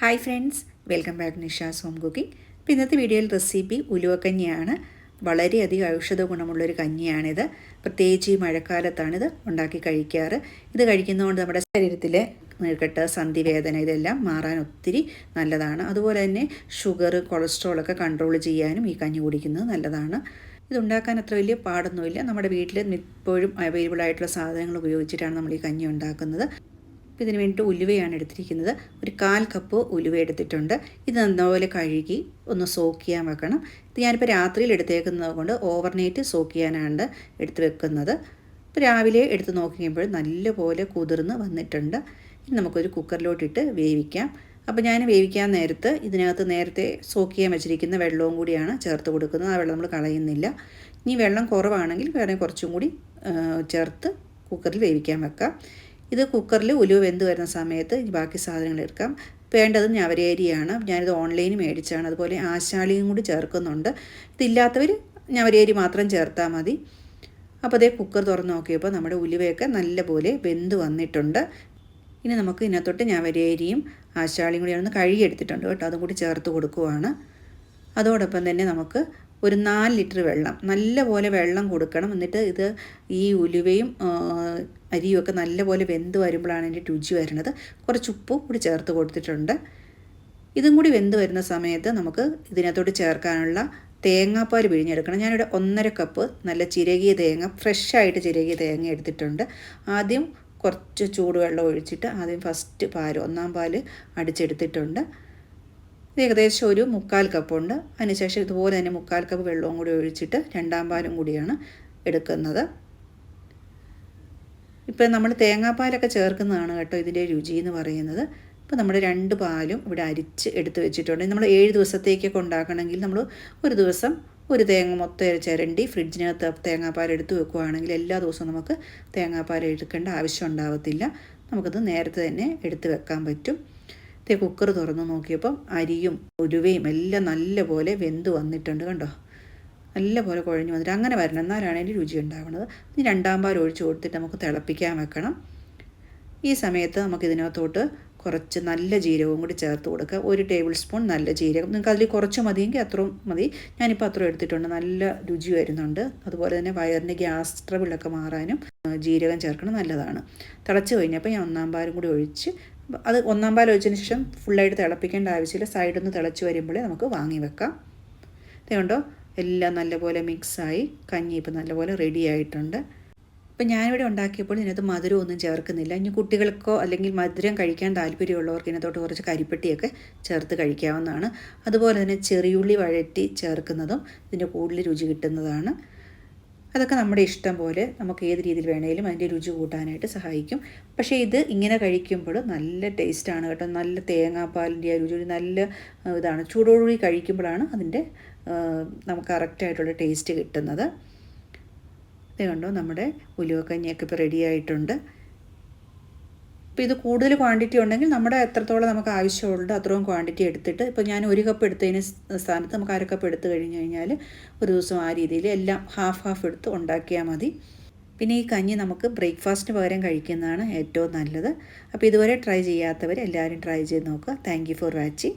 Hi friends welcome back Nisha's home cooking അപ്പോൾ ഇന്നത്തെ വീഡിയോയിൽ റെസിപ്പി ഉലുവക്കഞ്ഞിയാണ്. വളരെയധികം ഔഷധ ഗുണമുള്ളൊരു കഞ്ഞിയാണിത്. പ്രത്യേകിച്ച് ഈ മഴക്കാലത്താണിത് ഉണ്ടാക്കി കഴിക്കാറ്. ഇത് കഴിക്കുന്നതുകൊണ്ട് നമ്മുടെ ശരീരത്തിലെ നീർക്കെട്ട് സന്ധിവേദന ഇതെല്ലാം മാറാൻ ഒത്തിരി നല്ലതാണ്. അതുപോലെ തന്നെ ഷുഗർ കൊളസ്ട്രോളൊക്കെ കൺട്രോൾ ചെയ്യാനും ഈ കഞ്ഞി കുടിക്കുന്നത് നല്ലതാണ്. ഇതുണ്ടാക്കാൻ അത്ര വലിയ പാടൊന്നുമില്ല. നമ്മുടെ വീട്ടിൽ ഇപ്പോഴും അവൈലബിൾ ആയിട്ടുള്ള സാധനങ്ങൾ ഉപയോഗിച്ചിട്ടാണ് നമ്മൾ ഈ കഞ്ഞി ഉണ്ടാക്കുന്നത്. അപ്പോൾ ഇതിന് വേണ്ടിയിട്ട് ഉലുവയാണ് എടുത്തിരിക്കുന്നത്. ഒരു കാൽ കപ്പ് ഉലുവ എടുത്തിട്ടുണ്ട്. ഇത് നന്നപോലെ കഴുകി ഒന്ന് സോക്ക് ചെയ്യാൻ വെക്കണം. ഇത് ഞാനിപ്പോൾ രാത്രിയിൽ എടുത്തേക്കുന്നത് കൊണ്ട് ഓവർനൈറ്റ് സോക്ക് ചെയ്യാനാണ് എടുത്ത് വെക്കുന്നത്. ഇപ്പോൾ രാവിലെ എടുത്ത് നോക്കിയപ്പോൾ നല്ലപോലെ കുതിർന്ന് വന്നിട്ടുണ്ട്. ഇനി നമുക്കൊരു കുക്കറിലോട്ടിട്ട് വേവിക്കാം. അപ്പോൾ ഞാൻ വേവിക്കാൻ നേരത്ത് ഇതിനകത്ത് നേരത്തെ സോക്ക് ചെയ്യാൻ വെച്ചിരിക്കുന്ന വെള്ളവും കൂടിയാണ് ചേർത്ത് കൊടുക്കുന്നത്. ആ വെള്ളം നമ്മൾ കളയുന്നില്ല. ഇനി വെള്ളം കുറവാണെങ്കിൽ വേറെ കുറച്ചും കൂടി ചേർത്ത് കുക്കറിൽ വേവിക്കാൻ വെക്കാം. ഇത് കുക്കറിൽ ഉലുവ വെന്ത് വരുന്ന സമയത്ത് ബാക്കി സാധനങ്ങൾ എടുക്കാം. വേണ്ടത് ഞവരേരിയാണ് ഞാനിത് ഓൺലൈനിൽ മേടിച്ചാണ്. അതുപോലെ ആശാളിയും കൂടി ചേർക്കുന്നുണ്ട്. ഇതില്ലാത്തവർ ഞവരേരി മാത്രം ചേർത്താൽ മതി. അപ്പോൾ അതേ കുക്കർ തുറന്ന് നോക്കിയപ്പോൾ നമ്മുടെ ഉലുവയൊക്കെ നല്ലപോലെ വെന്ത് വന്നിട്ടുണ്ട്. ഇനി നമുക്ക് ഇതിനകത്തോട്ട് ഞവരേരിയും ആശാളിയും കൂടി ഒന്ന് കഴുകിയെടുത്തിട്ടുണ്ട് കേട്ടോ. അതും കൂടി ചേർത്ത് കൊടുക്കുവാണ്. അതോടൊപ്പം തന്നെ നമുക്ക് ഒരു നാല് ലിറ്റർ വെള്ളം നല്ലപോലെ വെള്ളം കൊടുക്കണം. എന്നിട്ട് ഇത് ഈ ഉലുവയും അരിയും ഒക്കെ നല്ലപോലെ വെന്ത് വരുമ്പോഴാണ് അതിന്റെ രുചി വരുന്നത്. കുറച്ച് ഉപ്പും കൂടി ചേർത്ത് കൊടുത്തിട്ടുണ്ട്. ഇതും കൂടി വെന്ത് വരുന്ന സമയത്ത് നമുക്ക് ഇതിനകത്തോട്ട് ചേർക്കാനുള്ള തേങ്ങാപ്പാൽ പിഴിഞ്ഞെടുക്കണം. ഞാനിവിടെ ഒന്നര കപ്പ് നല്ല ചിരകിയ തേങ്ങ ഫ്രഷായിട്ട് ചിരകിയ തേങ്ങ എടുത്തിട്ടുണ്ട്. ആദ്യം കുറച്ച് ചൂടുവെള്ളം ഒഴിച്ചിട്ട് ആദ്യം ഫസ്റ്റ് പാൽ ഒന്നാം പാൽ അടിച്ചെടുത്തിട്ടുണ്ട്. ഏകദേശം ഒരു മുക്കാൽ കപ്പുണ്ട് അതിനുശേഷം ഇതുപോലെ തന്നെ മുക്കാൽ കപ്പ് വെള്ളവും കൂടി ഒഴിച്ചിട്ട് രണ്ടാം പാലും കൂടിയാണ് എടുക്കുന്നത്. ഇപ്പം നമ്മൾ തേങ്ങാപ്പാലൊക്കെ ചേർക്കുന്നതാണ് കേട്ടോ ഇതിന്റെ രുചി എന്ന് പറയുന്നത്. ഇപ്പോൾ നമ്മൾ രണ്ട് പാലും ഇവിടെ അരിച്ച് എടുത്ത് വെച്ചിട്ടുണ്ട്. നമ്മൾ ഏഴ് ദിവസത്തേക്കൊക്കെ ഉണ്ടാക്കണമെങ്കിൽ നമ്മൾ ഒരു ദിവസം ഒരു തേങ്ങ മൊത്തം ചിരണ്ടി ഫ്രിഡ്ജിനകത്ത് തേങ്ങാപ്പാൽ എടുത്ത് വെക്കുകയാണെങ്കിൽ എല്ലാ ദിവസവും നമുക്ക് തേങ്ങാപ്പാൽ എടുക്കേണ്ട ആവശ്യം ഉണ്ടാവത്തില്ല. നമുക്കത് നേരത്തെ തന്നെ എടുത്ത് വെക്കാൻ പറ്റും. കുക്കർ തുറന്ന് നോക്കിയപ്പം അരിയും ഒരുവയും എല്ലാം നല്ലപോലെ വെന്ത് വന്നിട്ടുണ്ട് കണ്ടോ? നല്ലപോലെ കുഴഞ്ഞു വന്നിട്ട് അങ്ങനെ വരണം. എന്നാലാണ് അതിന്റെ രുചി ഉണ്ടാവുന്നത് ഇനി രണ്ടാം പാൽ ഒഴിച്ച് കൊടുത്തിട്ട് നമുക്ക് തിളപ്പിക്കാൻ വെക്കണം. ഈ സമയത്ത് നമുക്ക് ഇതിനകത്തോട്ട് കുറച്ച് നല്ല ജീരകവും കൂടി ചേർത്ത് കൊടുക്കുക. ഒരു ടേബിൾ സ്പൂൺ നല്ല ജീരകം. നിങ്ങൾക്ക് അതിൽ കുറച്ച് മതിയെങ്കിൽ അത്രയും മതി. ഞാനിപ്പോൾ അത്രയും എടുത്തിട്ടുണ്ട്. നല്ല രുചി വരുന്നുണ്ട്. അതുപോലെ തന്നെ വയറിന്റെ ഗ്യാസ് ട്രബിളൊക്കെ മാറാനും ജീരകം ചേർക്കണം നല്ലതാണ്. തിളച്ച് കഴിഞ്ഞപ്പോൾ ഞാൻ ഒന്നാം പാലും കൂടി ഒഴിച്ച് അത് ഒന്നാം പാൽ ഒഴിച്ചതിന് ശേഷം ഫുള്ളായിട്ട് തിളപ്പിക്കേണ്ട ആവശ്യമില്ല. സൈഡിൽ നിന്ന് തിളച്ച് വരുമ്പോഴേ നമുക്ക് വാങ്ങി വെക്കാം. ഇതുകൊണ്ടോ എല്ലാം നല്ലപോലെ മിക്സായി കഞ്ഞി ഇപ്പം നല്ലപോലെ റെഡി ആയിട്ടുണ്ട്. ഇപ്പം ഞാനിവിടെ ഉണ്ടാക്കിയപ്പോൾ ഇതിനകത്ത് മധുരം ഒന്നും ചേർക്കുന്നില്ല. ഇനി കുട്ടികൾക്കോ അല്ലെങ്കിൽ മധുരം കഴിക്കാൻ താല്പര്യമുള്ളവർക്ക് ഇതിനകത്തോട്ട് കുറച്ച് കരിപ്പെട്ടിയൊക്കെ ചേർത്ത് കഴിക്കാവുന്നതാണ്. അതുപോലെ തന്നെ ചെറിയുള്ളി വഴറ്റി ചേർക്കുന്നതും ഇതിന്റെ കൂടുതൽ രുചി കിട്ടുന്നതാണ്. അതൊക്കെ നമ്മുടെ ഇഷ്ടം പോലെ നമുക്ക് ഏത് രീതിയിൽ വേണേലും അതിന്റെ രുചി കൂട്ടാനായിട്ട് സഹായിക്കും. പക്ഷേ ഇത് ഇങ്ങനെ കഴിക്കുമ്പോൾ നല്ല ടേസ്റ്റാണ് കേട്ടോ. നല്ല തേങ്ങാപ്പാലിന്റെ ആ രുചി നല്ല ഇതാണ്. ചൂടോടുകൂടി കഴിക്കുമ്പോഴാണ് അതിന്റെ നമുക്ക് കറക്റ്റായിട്ടുള്ള ടേസ്റ്റ് കിട്ടുന്നത്. ഇത് കണ്ടോ നമ്മുടെ ഉലുവക്കഞ്ഞിയൊക്കെ ഇപ്പോൾ റെഡി ആയിട്ടുണ്ട് ഇപ്പോൾ ഇത് കൂടുതൽ ക്വാണ്ടിറ്റി ഉണ്ടെങ്കിൽ നമ്മുടെ എത്രത്തോളം നമുക്ക് ആവശ്യമുണ്ട് അത്രയും ക്വാണ്ടിറ്റി എടുത്തിട്ട് ഇപ്പോൾ ഞാൻ ഒരു കപ്പ് എടുത്തതിന് സ്ഥാനത്ത് നമുക്ക് അര കപ്പ് എടുത്തു കഴിഞ്ഞ് കഴിഞ്ഞാൽ ഒരു ദിവസം ആ രീതിയിൽ എല്ലാം ഹാഫ് ഹാഫ് എടുത്ത് ഉണ്ടാക്കിയാൽ മതി. പിന്നെ ഈ കഞ്ഞി നമുക്ക് ബ്രേക്ക്ഫാസ്റ്റിന് പകരം കഴിക്കുന്നതാണ് ഏറ്റവും നല്ലത്. അപ്പോൾ ഇതുവരെ ട്രൈ ചെയ്യാത്തവർ എല്ലാവരും ട്രൈ ചെയ്ത് നോക്കുക. Thank for watching